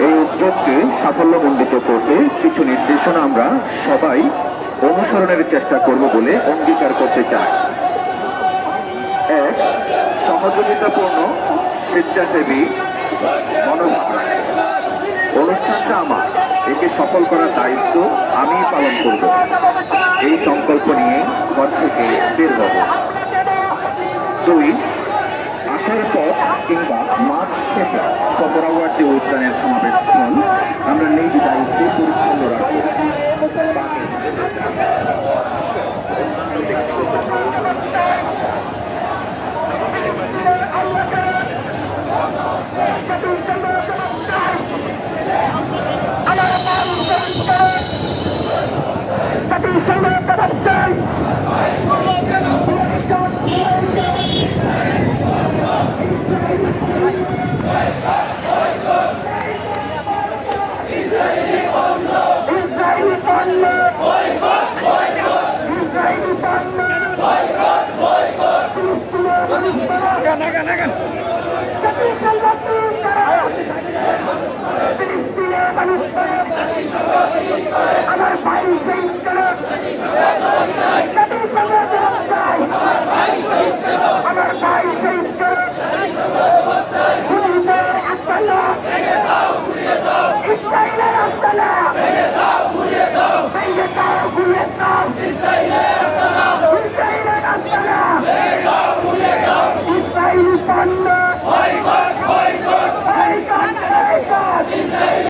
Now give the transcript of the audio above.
এই উদ্যোগকে সাফল্যমণ্ডিত করতে কিছু নির্দেশনা আমরা সবাই অনুসরণের চেষ্টা করব বলে অঙ্গীকার করতে চাই। এক, সহযোগিতাপূর্ণ, স্বেচ্ছাসেবী মনোভাব অনুষ্ঠানটা আমার, একে সফল করার দায়িত্ব আমিই পালন করব। এই সংকল্প নিয়ে ঘর থেকে বের হব। দুই আসার পথ কিংবা মাঠ থেকে সফরাওয়ার যে উদ্যানের সমাবেশ স্থল আমরা নিজ দায়িত্বে পরিচ্ছন্ন রাখব। মানুষ আমার ভাই শহীদ